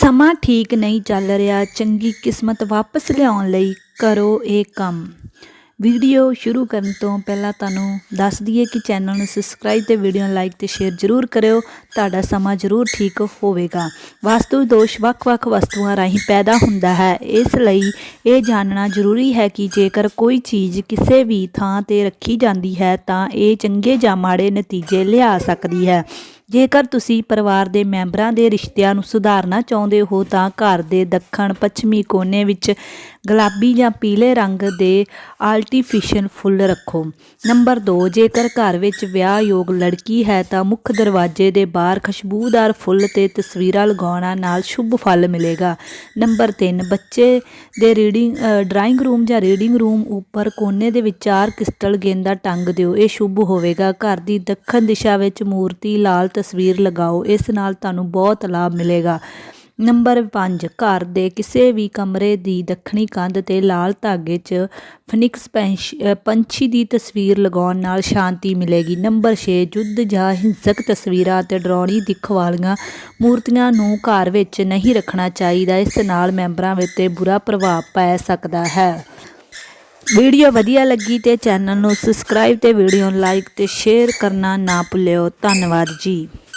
ਸਮਾਂ ਠੀਕ ਨਹੀਂ ਚੱਲ ਰਿਹਾ, ਚੰਗੀ ਕਿਸਮਤ ਵਾਪਸ ਲਿਆਉਣ ਲਈ ਕਰੋ ਇਹ ਕੰਮ। ਵੀਡੀਓ ਸ਼ੁਰੂ ਕਰਨ ਤੋਂ ਪਹਿਲਾਂ ਤੁਹਾਨੂੰ ਦੱਸ ਦਈਏ ਕਿ ਚੈਨਲ ਨੂੰ ਸਬਸਕ੍ਰਾਈਬ ਤੇ ਵੀਡੀਓ ਨੂੰ ਲਾਈਕ ਤੇ ਸ਼ੇਅਰ ਜ਼ਰੂਰ ਕਰਿਓ, ਤੁਹਾਡਾ ਸਮਾਂ ਜ਼ਰੂਰ ਠੀਕ ਹੋਵੇਗਾ। ਵਾਸਤੂ ਦੋਸ਼ ਵੱਖ-ਵੱਖ ਵਸਤੂਆਂ ਰਾਹੀਂ ਪੈਦਾ ਹੁੰਦਾ ਹੈ। ਇਸ ਲਈ ਇਹ ਜਾਣਨਾ ਜ਼ਰੂਰੀ ਹੈ ਕਿ ਜੇਕਰ ਕੋਈ ਚੀਜ਼ ਕਿਸੇ ਵੀ ਥਾਂ ਤੇ ਰੱਖੀ ਜਾਂਦੀ ਹੈ ਤਾਂ ਇਹ ਚੰਗੇ ਜਾਂ ਮਾੜੇ ਨਤੀਜੇ ਲਿਆ ਸਕਦੀ ਹੈ। ਜੇਕਰ ਤੁਸੀਂ ਪਰਿਵਾਰ ਦੇ ਮੈਂਬਰਾਂ ਦੇ ਰਿਸ਼ਤਿਆਂ ਨੂੰ ਸੁਧਾਰਨਾ ਚਾਹੁੰਦੇ ਹੋ ਤਾਂ ਘਰ ਦੇ ਦੱਖਣ ਪੱਛਮੀ ਕੋਨੇ ਵਿੱਚ ਗੁਲਾਬੀ ਜਾਂ ਪੀਲੇ ਰੰਗ ਦੇ ਆਰਟੀਫੀਸ਼ੀਅਲ ਫੁੱਲ ਰੱਖੋ। ਨੰਬਰ 2 ਜੇਕਰ ਘਰ ਵਿੱਚ ਵਿਆਹ ਯੋਗ ਲੜਕੀ ਹੈ ਤਾਂ ਮੁੱਖ ਦਰਵਾਜ਼ੇ ਦੇ ਬਾਹਰ ਖੁਸ਼ਬੂਦਾਰ ਫੁੱਲ ਤੇ ਤਸਵੀਰਾਂ ਲਗਾਉਣਾ ਨਾਲ ਸ਼ੁਭ ਫਲ ਮਿਲੇਗਾ। ਨੰਬਰ 3 ਬੱਚੇ ਦੇ ਰੀਡਿੰਗ ਡਰਾਇੰਗ ਰੂਮ ਜਾਂ ਰੀਡਿੰਗ ਰੂਮ ਉੱਪਰ ਕੋਨੇ ਦੇ ਵਿੱਚ ਚਾਰ ਕ੍ਰਿਸਟਲ ਗੇਂਦਾ ਟੰਗ ਦਿਓ। ਇਹ ਸ਼ੁਭ ਹੋਵੇਗਾ। ਘਰ ਦੀ ਦੱਖਣ ਦਿਸ਼ਾ ਵਿੱਚ ਮੂਰਤੀ, ਲਾਲ ਤਸਵੀਰ ਲਗਾਓ। ਇਸ ਨਾਲ ਤੁਹਾਨੂੰ ਬਹੁਤ ਲਾਭ ਮਿਲੇਗਾ। ਨੰਬਰ 5 ਘਰ ਦੇ ਕਿਸੇ ਵੀ ਕਮਰੇ ਦੀ ਦੱਖਣੀ ਕੰਧ ਤੇ ਲਾਲ ਧਾਗੇ 'ਚ ਫਨਿਕਸ ਪੈਂਸ਼- ਪੰਛੀ ਦੀ ਤਸਵੀਰ ਲਗਾਉਣ ਨਾਲ ਸ਼ਾਂਤੀ ਮਿਲੇਗੀ। ਨੰਬਰ 6 ਯੁੱਧ ਜਾਂ ਹਿੰਸਕ ਤਸਵੀਰਾਂ ਤੇ ਡਰਾਉਣੀ ਦਿੱਖ ਵਾਲੀਆਂ ਮੂਰਤੀਆਂ ਨੂੰ ਘਰ ਵਿੱਚ ਨਹੀਂ ਰੱਖਣਾ ਚਾਹੀਦਾ। ਇਸ ਨਾਲ ਮੈਂਬਰਾਂ ਵਿੱਚ ਬੁਰਾ ਪ੍ਰਭਾਵ ਪੈ ਸਕਦਾ ਹੈ। ਵੀਡੀਓ ਵਧੀਆ ਲੱਗੀ ਤੇ ਚੈਨਲ ਨੂੰ ਸਬਸਕ੍ਰਾਈਬ ਤੇ ਵੀਡੀਓ ਨੂੰ ਲਾਈਕ ਤੇ ਸ਼ੇਅਰ ਕਰਨਾ ਨਾ ਭੁੱਲਿਓ। ਧੰਨਵਾਦ ਜੀ।